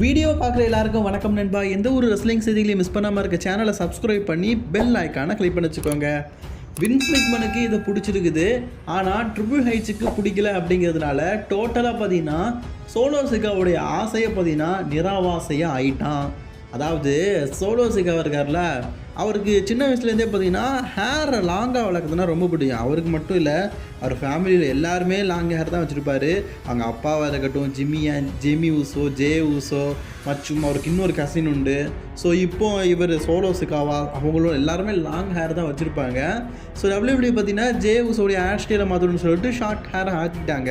Video பார்க்குற எல்லாருக்கும் வணக்கம் நண்பா. எந்த ஒரு ரெஸ்லிங் செய்திகளையும் மிஸ் பண்ணாமல் இருக்க சேனலை சப்ஸ்கிரைப் பண்ணி பெல் ஐக்கானை கிளிக் பண்ணி வச்சுக்கோங்க. வின்ஸ் மெக்மனுக்கு இதை பிடிச்சிருக்குது. ஆனால் ட்ரிபிள் ஹைட்ஸுக்கு பிடிக்கல அப்படிங்கிறதுனால டோட்டலாக பார்த்தீங்கன்னா சோலோ சிகாவுடைய ஆசையை பார்த்தீங்கன்னா நிராவாசையாக ஆயிட்டான். அதாவது சோலோ சிகா இருக்கார்ல அவருக்கு சின்ன வயசுலேருந்தே பார்த்தீங்கன்னா ஹேர் லாங்காக வளர்க்குறதுனா ரொம்ப பிடிக்கும். அவருக்கு மட்டும் இல்லை அவர் ஃபேமிலியில் எல்லாருமே லாங் ஹேர் தான் வச்சுருப்பார். அவங்க அப்பாவாக இருக்கட்டும் Jimmy and Jey Uso Jey Uso மற்றும் அவருக்கு இன்னொரு கசின் உண்டு. ஸோ இப்போ இவர் சோலோ சிகாவா அவங்களும் எல்லாருமே லாங் ஹேர் தான் வச்சுருப்பாங்க. ஸோ டபிள்யூபிடி பார்த்தீங்கன்னா ஜே ஊசோடைய ஹேர் ஸ்டைலை மாற்றணும்னு சொல்லிட்டு ஷார்ட் ஹேரை ஆக்கிட்டாங்க.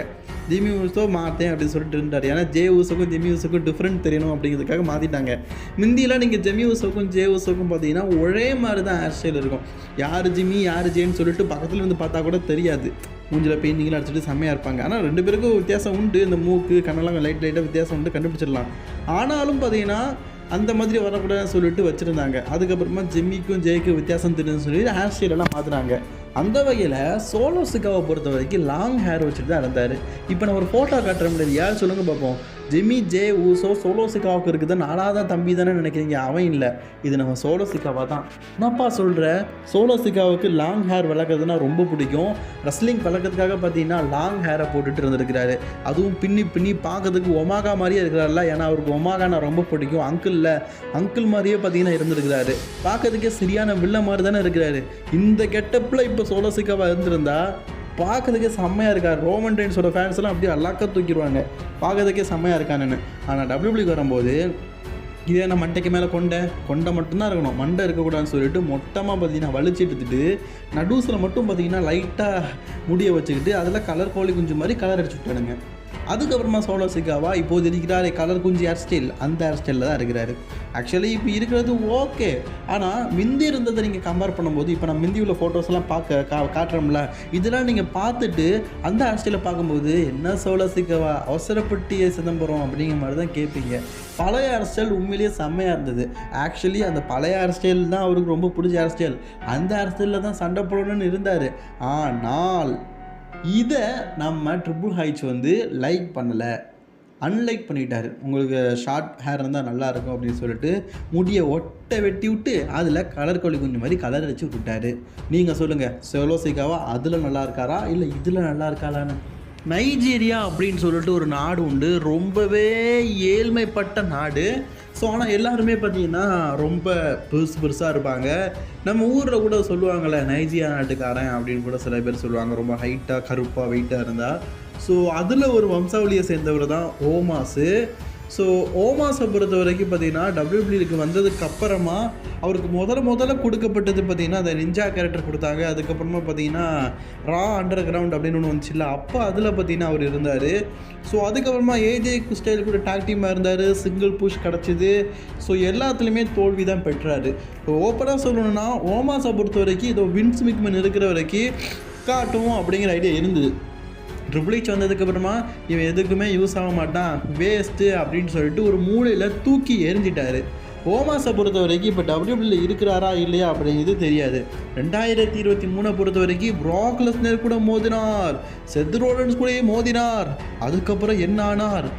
ஜிமி ஊசோ மாற்றேன் அப்படின்னு சொல்லிட்டு இருந்தார். ஏன்னா ஜே ஊசோக்கும் ஜிமி ஊசோக்கும் டிஃப்ரெண்ட் தெரியணும் அப்படிங்கிறதுக்காக மாற்றிட்டாங்க முந்தியெல்லாம் நீங்கள் ஜெமி ஊசோக்கும் ஜே ஊசோக்கும் பார்த்தீங்கன்னா ஒரே மாதிரி தான் ஹேர் ஸ்டைல் இருக்கும். யார் ஜிம்மி யார் ஜேன்னு சொல்லிட்டு பக்கத்தில் இருந்து பார்த்தா கூட தெரியாது. மூஞ்சில் பெயிண்டிங்லாம் அடிச்சுட்டு செம்மையாக இருப்பாங்க. ஆனால் ரெண்டு பேருக்கும் வித்தியாசம் உண்டு. இந்த மூக்கு கண்ணெல்லாம் லைட் லைட்டாக வித்தியாசம் உண்டு. கண்டுபிடிச்சிடலாம். ஆனாலும் பார்த்தீங்கன்னா அந்த மாதிரி வரக்கூடாதுன்னு சொல்லிட்டு வச்சுருந்தாங்க. அதுக்கப்புறமா ஜிம்மிக்கும் ஜெய்க்கும் வித்தியாசம் தெரியுதுன்னு சொல்லி ஹேர் ஸ்டைலெல்லாம் மாற்றுறாங்க அந்த வகையில் சோலோ சிக்காவை பொறுத்த வரைக்கும் லாங் ஹேர் வச்சுட்டு தான் இருந்தார் இப்போ நான் ஒரு ஃபோட்டோ காட்டுற முடியாது யார் சொல்லுங்கள் பார்ப்போம். ஜிம்மி ஜே ஊசோ சோலோ சிக்காவுக்கு இருக்குது. நாலாவது தம்பி தானே நினைக்கிறீங்க? அவன் இல்லை. இது நம்ம சோலோ சிக்காவா தான். என்னப்பா சொல்கிற சோலோ சிக்காவுக்கு லாங் ஹேர் வளர்க்குறதுனா ரொம்ப பிடிக்கும். ரெஸ்லிங் வளர்க்கறதுக்காக பார்த்தீங்கன்னா லாங் ஹேரை போட்டுட்டு இருந்திருக்கிறாரு. அதுவும் பின்னி பின்னி பார்க்கறதுக்கு ஒமாகா மாதிரியே இருக்கிறாருல ஏன்னா அவருக்கு ஒமாகானா ரொம்ப பிடிக்கும். அங்கிளில் அங்கிள் மாதிரியே பார்த்தீங்கன்னா இருந்திருக்கிறாரு. பார்க்கறதுக்கே சரியான வில்ல மாதிரி தானே இருக்கிறாரு. இந்த கெட்டப்பில் இப்போ சோலோ சிக்காவாக இருந்திருந்தா பார்க்கறதுக்கே செம்மையாக இருக்கார் ரோமன் ரெயின்ஸோட ஃபேன்ஸ்லாம் அப்படியே அல்லாக்க தூக்கிடுவாங்க. பார்க்கறதுக்கே செம்மையாக இருக்கானுன்னு. ஆனால் டபிள்யூபிள்யூக்கு வரும்போது இதே நான் மண்டைக்கு மேலே கொண்டை கொண்டை மட்டும்தான் இருக்கணும். மண்டை இருக்கக்கூடாதுன்னு சொல்லிட்டு மொட்டமாக பார்த்தீங்கன்னா வலிச்சு எடுத்துட்டு நடுஸில் மட்டும் பார்த்தீங்கன்னா லைட்டாக முடிய வச்சுக்கிட்டு அதில் கலர் கோழி குஞ்சு மாதிரி கலர் அடிச்சு விட்டானுங்க அதுக்கப்புறமா சோலோ சிக்காவா இப்போது இருக்கிறார் கலர் குஞ்சு ஹேர் ஸ்டைல் அந்த ஹேர் ஸ்டைலில் தான் இருக்கிறாரு. ஆக்சுவலி இப்போ இருக்கிறது ஓகே ஆனால் மிந்தி இருந்ததை நீங்கள் கம்பேர் பண்ணும்போது இப்போ நான் மிந்தி உள்ள ஃபோட்டோஸ்லாம் பார்க்க கா காட்டுறோம்ல இதெல்லாம் நீங்கள் பார்த்துட்டு அந்த ஹேர் ஸ்டைலை பார்க்கும்போது என்ன சோலோ சிக்காவா அவசரப்பட்டிய சிதம்பரம் அப்படிங்கிற மாதிரி தான் கேட்பீங்க. பழைய ஹேர் ஸ்டைல் உண்மையிலேயே செம்மையாக இருந்தது. ஆக்சுவலி அந்த பழைய ஹேர் ஸ்டைல் தான் அவருக்கு ரொம்ப பிடிச்ச ஹேர் ஸ்டைல் அந்த ஹேர் ஸ்டைலில் தான் சண்டை போடணும்னு இருந்தார். ஆனால் இதை நம்ம ட்ரிபிள் ஹைட்ஸ் வந்து லைக் பண்ணலை. அன்லைக் பண்ணிட்டார். உங்களுக்கு ஷார்ட் ஹேர் இருந்தால் நல்லா இருக்கும் அப்படின்னு சொல்லிட்டு முடியை ஒட்டை வெட்டி விட்டு அதில் கலர் கோழி குஞ்சு மாதிரி கலர் அடிச்சு விட்டுட்டாரு. நீங்கள் சொல்லுங்கள் செலோசிக்காவா அதில் நல்லா இருக்காரா? இல்லை இதில் நல்லா இருக்காளான்னு? நைஜீரியா அப்படின்னு சொல்லிட்டு ஒரு நாடு உண்டு. ரொம்பவே ஏழ்மைப்பட்ட நாடு. ஸோ ஆனால் எல்லாருமே பார்த்தீங்கன்னா ரொம்ப பெருசு பெருசாக இருப்பாங்க. நம்ம ஊரில் கூட சொல்லுவாங்கள்ல நைஜீரியா நாட்டுக்காரன் அப்படின்னு கூட சில பேர் சொல்லுவாங்க. ரொம்ப ஹைட்டாக கருப்பாக வெயிட்டாக இருந்தால் ஸோ அதில் ஒரு வம்சாவளியை சேர்ந்தவர் தான் ஓமாஸு. ஸோ ஓமாஸை பொறுத்த வரைக்கும் பார்த்தீங்கன்னா டபிள்யூபிள்யூக்கு வந்ததுக்கு அப்புறமா அவருக்கு முதல்ல முதல்ல கொடுக்கப்பட்டது பார்த்தீங்கன்னா அந்த நிஞ்சா கேரக்டர் கொடுத்தாங்க. அதுக்கப்புறமா பார்த்தீங்கன்னா ரா அண்டர் கிரவுண்ட் அப்படின்னு ஒன்று வந்துச்சுல்ல அப்போ அதில் பார்த்தீங்கன்னா அவர் இருந்தார். ஸோ அதுக்கப்புறமா ஏஜே குஸ்டைல் கூட டாக் டீமாக இருந்தார். சிங்கிள் புஷ் கிடச்சிது. ஸோ எல்லாத்துலேயுமே தோல்வி தான் பெற்றாரு. இப்போ ஓப்பனாக சொல்லணும்னா ஓமாஸை பொறுத்த வரைக்கும் இதோ வின்ஸ் மிக்மன் இருக்கிற வரைக்கும் காட்டும் அப்படிங்கிற ஐடியா இருந்தது. ட்ரிபிள் ஹெச் வந்ததுக்கப்புறமா இவன் எதுக்குமே யூஸ் ஆக மாட்டான் வேஸ்ட்டு அப்படின்னு சொல்லிட்டு ஒரு மூலையில் தூக்கி எரிஞ்சிட்டாரு ஓமாஸை பொறுத்த வரைக்கும் இப்போ டபிள்யூபிள்யூ இருக்கிறாரா இல்லையா அப்படிங்கிறது தெரியாது. ரெண்டாயிரத்தி இருபத்தி மூணை பொறுத்த வரைக்கும் ப்ராக்லஸ்னர் கூட மோதினார் செத்ரோலன்ஸ் கூட மோதினார். அதுக்கப்புறம் என்ன ஆனார்?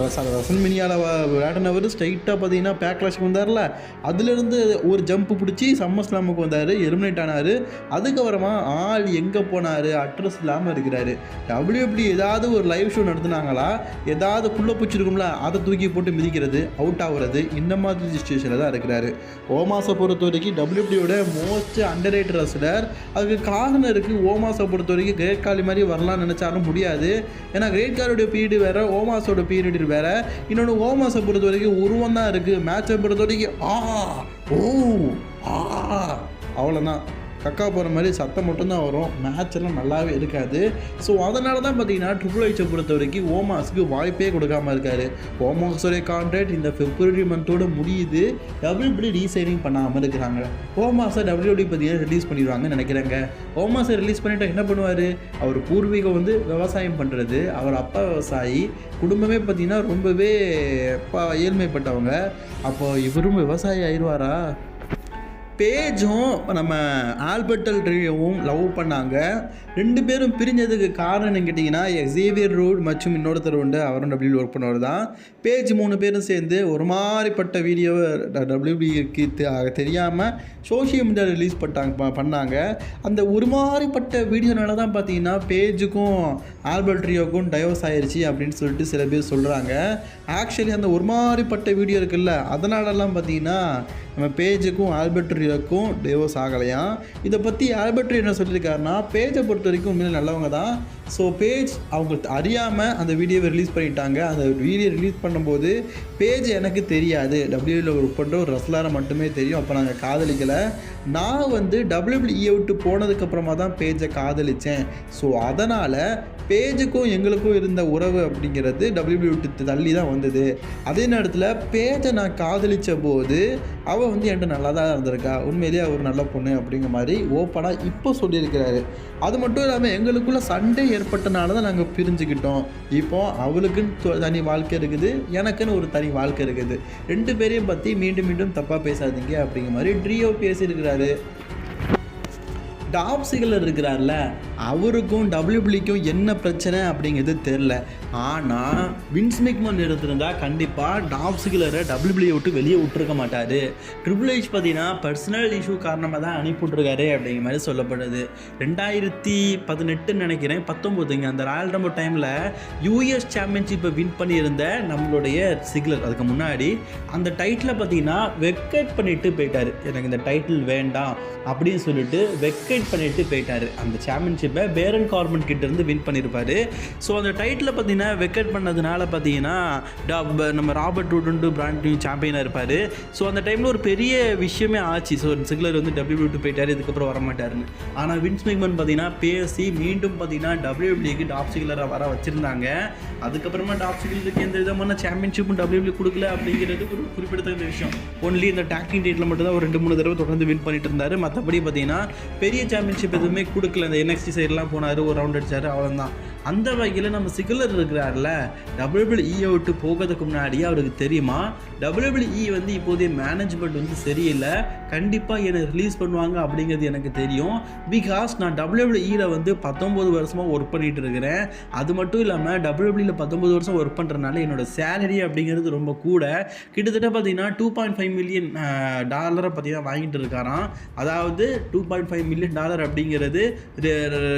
ரசன் ரசன்மினியாவில் விளையாடினவர் ஸ்ட்ரைட்டாக பார்த்தீங்கன்னா பேக்லாஷ்க்கு வந்தார்ல அதுலேருந்து ஒரு ஜம்ப் பிடிச்சி சம்மர் ஸ்லாமுக்கு வந்தார் எலிமினேட் ஆனார். அதுக்கப்புறமா ஆள் எங்கே போனார் அட்ரஸ் இல்லாமல் இருக்கிறாரு. டபிள்யூபிள்யூ ஏதாவது ஒரு லைவ் ஷோ நடத்துனாங்களா? ஏதாவது புள்ள பிடிச்சிருக்கும்ல அதை தூக்கி போட்டு மிதிக்கிறது அவுட் ஆகுறது இந்த மாதிரி சுச்சுவேஷனில் தான் இருக்கிறாரு. ஓமாஸை பொறுத்த வரைக்கும் டபிள்யூபிள்யூட மோஸ்ட் அண்டர் ரைட் ரசிலர் அதுக்கு காரணம் இருக்குது ஓமாஸை பொறுத்த வரைக்கும் கிரேட் காலி மாதிரி வரலாம்னு நினச்சாலும் முடியாது. ஏன்னா கிரேட் காலியோட பீரியடு வேறு ஓமாஸோட பீரியட் வேற. இன்னொன்று ஓமாஸை பொறுத்த வரைக்கும் உருவம் தான் இருக்குது மேட்சை பொறுத்த வரைக்கும் ஆ ஓ ஆ அவ்வளோதான் கக்கா போகிற மாதிரி சத்தம் மட்டும்தான் வரும். மேட்ச் எல்லாம் நல்லாவே இருக்காது. ஸோ அதனால தான் பார்த்தீங்கன்னா ட்ரிபிள் ஹெச்சை பொறுத்த வரைக்கும் ஓமாஸுக்கு வாய்ப்பே கொடுக்காம இருக்காரு. ஓமாஸோடைய கான்ட்ராக்ட் இந்த பிப்ரவரி மந்தோட முடியுது. டபிள்யூபிடி ரீசைனிங் பண்ணாமல் இருக்கிறாங்க. ஓமாஸை டபிள்யூடி பார்த்தீங்கன்னா ரிலீஸ் பண்ணிடுவாங்கன்னு நினைக்கிறாங்க. ஓமாஸை ரிலீஸ் பண்ணிட்டா என்ன பண்ணுவார்? அவர் பூர்வீகம் வந்து விவசாயம் பண்ணுறது அவர் அப்பா விவசாயி. குடும்பமே பார்த்தீங்கன்னா ரொம்பவே ஏழ்மைப்பட்டவங்க. அப்போ இவரும் விவசாயி ஆயிடுவாரா? பேஜும் நம்ம ஆல்பர்டல் ட்ரியோவும் லவ் பண்ணாங்க. ரெண்டு பேரும் பிரிஞ்சதுக்கு காரணம் கேட்டிங்கன்னா எக்ஸேவியர் ரோட் மற்றும் இன்னொருத்தர் உண்டு அவரும் டபிள்யூ ஒர்க் பண்ணவர் தான். பேஜ் மூணு பேரும் சேர்ந்து ஒரு மாதிரிப்பட்ட வீடியோவை டபிள்யூபிக்கு தெரியாமல் சோஷியல் மீடியாவில் ரிலீஸ் பட்டாங்க பண்ணாங்க. அந்த ஒரு மாதிரிப்பட்ட வீடியோனால தான் பார்த்தீங்கன்னா பேஜுக்கும் ஆல்பர்ட் ரியோக்கும் டைவர்ஸ் ஆயிடுச்சு அப்படின்னு சொல்லிட்டு சில பேர் சொல்கிறாங்க ஆக்சுவலி அந்த ஒரு மாதிரிப்பட்ட வீடியோ இருக்குல்ல அதனாலலாம் பார்த்தீங்கன்னா நம்ம பேஜுக்கும் ஆல்பர்ட் இருக்கும் டிவோர்ஸ் ஆகலையாம் இதை பற்றி ஆல்பர்ட் என்ன சொல்லியிருக்காருன்னா பேஜை பொறுத்த வரைக்கும் உண்மையில நல்லவங்க தான். ஸோ பேஜ் அவங்க அறியாமல் அந்த வீடியோவை ரிலீஸ் பண்ணிட்டாங்க. அந்த வீடியோ ரிலீஸ் பண்ணும்போது பேஜ் எனக்கு தெரியாது. டபிள்யூவில் ஒரு பண்ணுற ஒரு ரஸ்லாரை மட்டுமே தெரியும். அப்போ நாங்கள் காதலிக்கலை. நான் வந்து டபிள்யூபிள்இ விட்டு போனதுக்கப்புறமா தான் பேஜை காதலித்தேன் ஸோ அதனால் பேஜுக்கும் எங்களுக்கும் இருந்த உறவு அப்படிங்கிறது டபிள்யூபி விட்டு தள்ளி தான் வந்தது. அதே நேரத்தில் பேஜை நான் காதலித்த போது அவள் வந்து என்கிட்ட நல்லா தான் இருந்திருக்கா. உண்மையிலேயே அவர் நல்ல பொண்ணு அப்படிங்கிற மாதிரி ஓப்பனாக இப்போ சொல்லியிருக்கிறாரு. அது மட்டும் இல்லாமல் எங்களுக்குள்ள சண்டை ஏற்பட்டனால தான் நாங்கள் பிரிஞ்சுக்கிட்டோம். இப்போ அவளுக்குன்னு தனி வாழ்க்கை இருக்குது எனக்குன்னு ஒரு தனி வாழ்க்கை இருக்குது. ரெண்டு பேரையும் பற்றி மீண்டும் மீண்டும் தப்பாக பேசாதீங்க அப்படிங்கிற மாதிரி ட்ரியோ பேசியிருக்கிறார். டாப் சிகலர் இருக்கிறார்ல அவருக்கும் டபிள்யூபிள்யூக்கும் என்ன பிரச்சனை அப்படிங்கிறது தெரில ஆனால் வின்ஸ் மெக்மன் இருந்திருந்தா கண்டிப்பாக டாப் சிகலரை டபிள்யூபிள்யூ விட்டு வெளியே விட்டுருக்க மாட்டார். ட்ரிபிள் ஹெச் பார்த்தீங்கன்னா பர்சனல் இஷ்யூ காரணமாக தான் அனுப்பிவிட்ருக்காரு அப்படிங்கிற மாதிரி சொல்லப்படுது. ரெண்டாயிரத்தி பதினெட்டுன்னு நினைக்கிறேன் பத்தொம்போதுங்க அந்த ராயல் ரம்போ டைமில் யூஎஸ் சாம்பியன்ஷிப்பை வின் பண்ணியிருந்த நம்மளுடைய சிக்லர். அதுக்கு முன்னாடி அந்த டைட்டில் பார்த்தீங்கன்னா வெக்கேட் பண்ணிட்டு போயிட்டார். எனக்கு இந்த டைட்டில் வேண்டாம் அப்படின்னு சொல்லிட்டு வெக்கேட் பண்ணிட்டு போயிட்டார். அந்த சாம்பியன்ஷிப்பை பேரன் கார்மன் கிட்டேருந்து வின் பண்ணியிருப்பாரு. ஸோ அந்த டைட்டில் பார்த்தீங்கன்னா வெக்கேட் பண்ணதுனால பார்த்தீங்கன்னா டா- நம்ம ராபர்ட் வுட் பிராண்ட் நியூ சாம்பியனாக இருப்பார். ஸோ அந்த டைமில் ஒரு பெரிய விஷயமே ஆச்சு. ஸோ சிக்லர் வந்து டபிள்யூ விட்டு போயிட்டார் இதுக்கப்புறம் வரமாட்டாருன்னு. ஆனால் வின்ஸ் மெக்மன் பார்த்தீங்கன்னா பேசி மீண்டும் பார்த்தீங்கன்னா டபிள்யூபிள்யூக்கு டாப் சிக்லராக வர வச்சுருந்தாங்க. அதுக்கப்புறமா டாப் சிக்லருக்கு எந்த விதமான சாம்பியன்ஷிப்பும் டபிள்யூபிள்யூ கொடுக்கல அப்படிங்கிறது ஒரு குறிப்பிடத்தக்க விஷயம். ஒன்லி இந்த டாக்டிங் டேட்டில் மட்டும் தான் ஒரு ரெண்டு மூணு தடவை தொடர்ந்து வின் பண்ணிட்டு இருந்தார். மற்றபடி பார்த்தீங்கன்னா பெரிய சாம்பியன்ஷிப் எதுவுமே கொடுக்கல. இந்த என்எக்ஸ்டி சைட்லாம் போனார் ஒரு ரவுண்ட் அடிச்சார் அவ்வளோதான் அந்த வகையில் நம்ம சிகுலர் இருக்கிறார்ல இ விட்டு போகிறதுக்கு முன்னாடியே அவருக்கு தெரியுமா? டபிள்யூபிள்இ வந்து இப்போதைய மேனேஜ்மெண்ட் வந்து சரியில்லை. கண்டிப்பாக என்னை ரிலீஸ் பண்ணுவாங்க அப்படிங்கிறது எனக்கு தெரியும். பிகாஸ் நான் டபிள்யூபிள்இயில் வந்து பத்தொம்போது வருஷமாக ஒர்க் பண்ணிகிட்டு இருக்கிறேன். அது மட்டும் இல்லாமல் டபிள்யூபிள்இயில் பத்தொம்போது வருஷம் ஒர்க் பண்ணுறதுனால என்னோட சேலரி அப்படிங்கிறது ரொம்ப கூட. கிட்டத்தட்ட பார்த்தீங்கன்னா டூ பாயிண்ட் ஃபைவ் மில்லியன் டாலரை பார்த்தீங்கன்னா வாங்கிட்டு இருக்காராம். அதாவது two point five million dollar அப்படிங்கிறது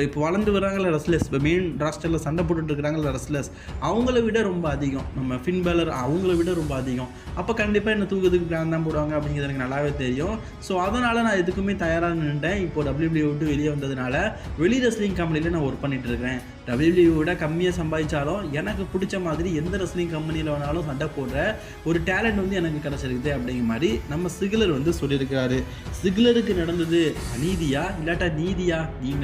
இப்போ வளர்ந்து வராங்கள ரெஸ்லெஸ் இப்போ மெயின் ராஸ்டரில் சண்டை போட்டுட்டு இருக்கிறாங்கள ரெஸ்லெஸ் அவங்கள விட ரொம்ப அதிகம். நம்ம ஃபின் பேலர் அவங்கள விட ரொம்ப அதிகம். அப்போ கண்டிப்பாக என்ன தூக்கத்துக்கு பிளான் தான் போடுவாங்க அப்படிங்கிறது எனக்கு நல்லாவே தெரியும். ஸோ அதனால் நான் எதுக்குமே தயாராக நின்றுட்டேன் இப்போ டபிள்யூபிள்யூ விட்டு வெளியே வந்ததுனால வெளி ரெஸ்லிங் கம்பெனியில் நான் ஒர்க் பண்ணிட்டு இருக்கிறேன். டபிள்யூபிள்யூ விட கம்மியாக சம்பாதிச்சாலும் எனக்கு பிடிச்ச மாதிரி எந்த ரெஸ்லிங் கம்பெனியில் வேணாலும் சண்டை போடுற ஒரு டேலண்ட் வந்து எனக்கு கிடச்சிருக்குது அப்படிங்கிற மாதிரி நம்ம சிகிலர் வந்து சொல்லியிருக்காரு சிகிலருக்கு நடந்தது அநீதியா? இல்லாட்டா நீதியா? நீங்களே